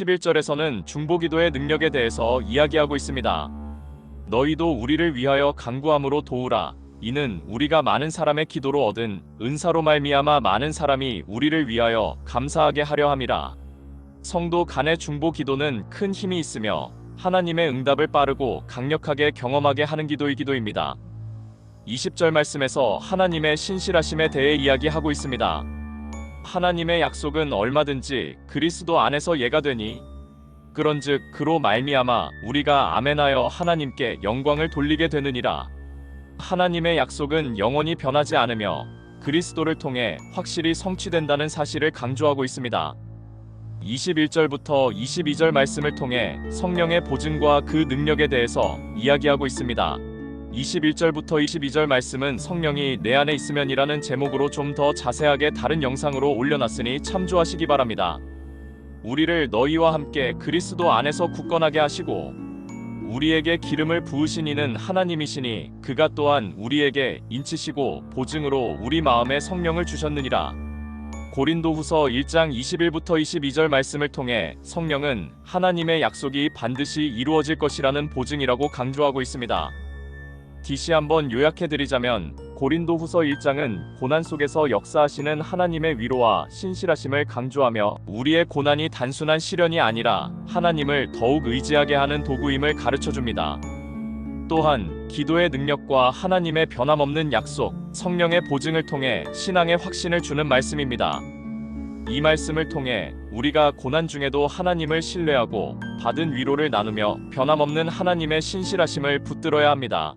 11절에서는 중보기도의 능력에 대해서 이야기하고 있습니다. 너희도 우리를 위하여 간구함으로 도우라. 이는 우리가 많은 사람의 기도로 얻은 은사로 말미암아 많은 사람이 우리를 위하여 감사하게 하려 함이라. 성도 간의 중보 기도는 큰 힘이 있으며 하나님의 응답을 빠르고 강력하게 경험하게 하는 기도의 기도입니다. 20절 말씀에서 하나님의 신실하심에 대해 이야기하고 있습니다. 하나님의 약속은 얼마든지 그리스도 안에서 예가 되니 그런즉 그로 말미암아 우리가 아멘하여 하나님께 영광을 돌리게 되느니라. 하나님의 약속은 영원히 변하지 않으며 그리스도를 통해 확실히 성취된다는 사실을 강조하고 있습니다. 21절부터 22절 말씀을 통해 성령의 보증과 그 능력에 대해서 이야기하고 있습니다. 21절부터 22절 말씀은 성령이 내 안에 있으면이라는 제목으로 좀 더 자세하게 다른 영상으로 올려놨으니 참조하시기 바랍니다. 우리를 너희와 함께 그리스도 안에서 굳건하게 하시고 우리에게 기름을 부으신 이는 하나님이시니 그가 또한 우리에게 인치시고 보증으로 우리 마음에 성령을 주셨느니라. 고린도후서 1장 21부터 22절 말씀을 통해 성령은 하나님의 약속이 반드시 이루어질 것이라는 보증이라고 강조하고 있습니다. 다시 한번 요약해드리자면 고린도 후서 1장은 고난 속에서 역사하시는 하나님의 위로와 신실하심을 강조하며 우리의 고난이 단순한 시련이 아니라 하나님을 더욱 의지하게 하는 도구임을 가르쳐 줍니다. 또한 기도의 능력과 하나님의 변함없는 약속, 성령의 보증을 통해 신앙의 확신을 주는 말씀입니다. 이 말씀을 통해 우리가 고난 중에도 하나님을 신뢰하고 받은 위로를 나누며 변함없는 하나님의 신실하심을 붙들어야 합니다.